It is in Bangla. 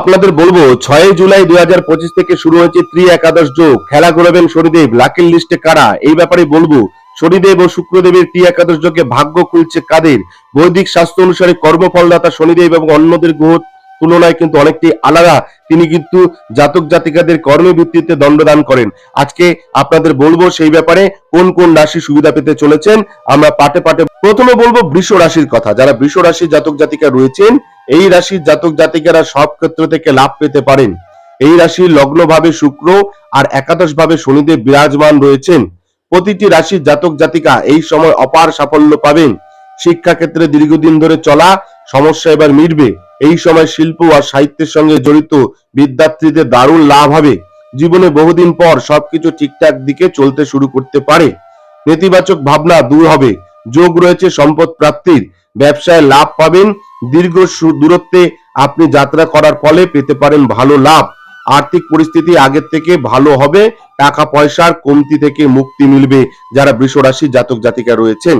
আপনাদের বলব ছয় জুলাই দুই হাজার পঁচিশ থেকে শুরু হয়েছে ত্রি একাদশ যোগ। খেলা করবেন শনিদেব। লাকির লিস্টে কারা? এই ব্যাপারে বলব, শনিদেব ও শুক্রদেবের ত্রি একাদশ যোগে ভাগ্য খুলছে কাদের? বৈদিক স্বাস্থ্য অনুসারে কর্মফলদাতা শনিদেব এবং অন্যদের গ্রহ তুলনায় কিন্তু অনেকটি আলাদা। তিনি কিন্তু জাতক জাতিকাদের কর্মের ভিত্তিতে দণ্ডদান করেন। আজকে আপনাদের বলব সেই ব্যাপারে কোন কোন রাশি সুবিধা পেতে চলেছেন, আমরা পাটে পাটে প্রথমে বলব বৃষ রাশির কথা। যারা বৃষ রাশির জাতক জাতিকা রয়েছেন, এই রাশির জাতক জাতিকারা সব ক্ষেত্র থেকে লাভ পেতে পারেন। এই রাশির লগ্ন ভাবে শুক্র আর একাদশ ভাবে শনিদেব বিরাজমান রয়েছেন। প্রতিটি রাশির জাতক জাতিকা এই সময় অপার সাফল্য পাবেন। শিক্ষাক্ষেত্রে দীর্ঘদিন ধরে চলা, সমস্যা এবার মিটবে। এই সময় শিল্প আর সাহিত্যের সঙ্গে জড়িত বিদ্যার্থীদের দারুণ লাভ হবে। জীবনে বহুদিন পর সবকিছু ঠিকঠাক দিকে চলতে শুরু করতে পারে। নেতিবাচক ভাবনা দূর হবে। যোগ রয়েছে সম্পদ প্রাপ্তির। ব্যবসায় লাভ পাবেন। দীর্ঘ দূরত্বে আপনি যাত্রা করার ফলে পেতে পারেন ভালো লাভ। আর্থিক পরিস্থিতি আগের থেকে ভালো হবে। টাকা পয়সার কমতি থেকে মুক্তি মিলবে। যারা বৃষ রাশির জাতক জাতিকা রয়েছেন।